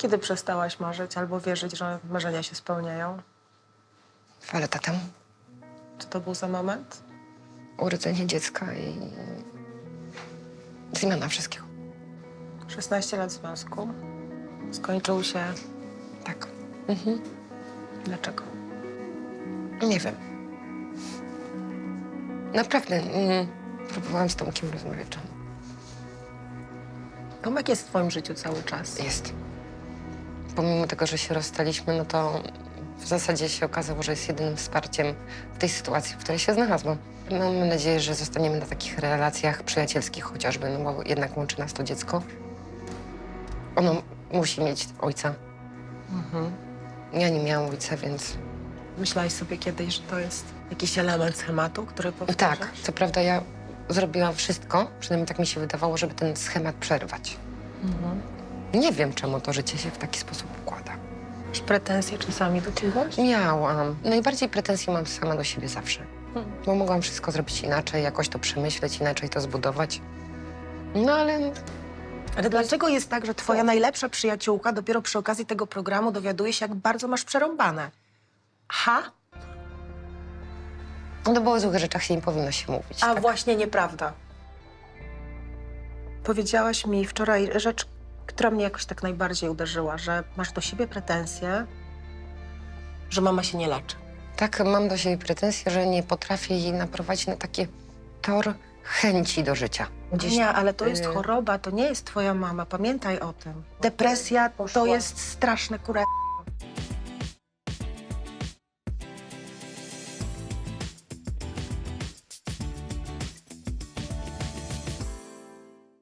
Kiedy przestałaś marzyć albo wierzyć, że marzenia się spełniają? Dwa lata temu. Co to był za moment? Urodzenie dziecka i zmiana wszystkiego. 16 lat związku. Skończył się. Tak. Dlaczego? Nie wiem. Naprawdę. Mm, próbowałam z Tomkiem rozmawiać. Tomek jest w twoim życiu cały czas. Jest. Pomimo tego, że się rozstaliśmy, no to w zasadzie się okazało, że jest jedynym wsparciem w tej sytuacji, w której się znalazłam. Mam nadzieję, że zostaniemy na takich relacjach przyjacielskich chociażby, no bo jednak łączy nas to dziecko. Ono musi mieć ojca. Mhm. Ja nie miałam ojca, więc Myślałaś sobie kiedyś, że to jest jakiś element schematu, który powtarzasz? tak. Co prawda ja zrobiłam wszystko, przynajmniej tak mi się wydawało, żeby ten schemat przerwać. Mhm. Nie wiem, czemu to życie się w taki sposób układa. Masz pretensje czasami do kogoś? Miałam. Najbardziej pretensje mam sama do siebie zawsze. Hmm. Bo mogłam wszystko zrobić inaczej, jakoś to przemyśleć, inaczej to zbudować. No ale Ale dlaczego jest tak, że twoja najlepsza przyjaciółka dopiero przy okazji tego programu dowiaduje się, jak bardzo masz przerąbane? Ha? no bo o złych rzeczach się nie powinno się mówić. A tak? właśnie nieprawda. Powiedziałaś mi wczoraj rzecz, która mnie jakoś tak najbardziej uderzyła, że masz do siebie pretensje, że mama się nie leczy. tak, mam do siebie pretensje, że nie potrafię jej naprowadzić na taki tor chęci do życia. Gdzieś Nie, ale to jest y- choroba, to nie jest twoja mama, pamiętaj o tym. Depresja to jest straszne kure...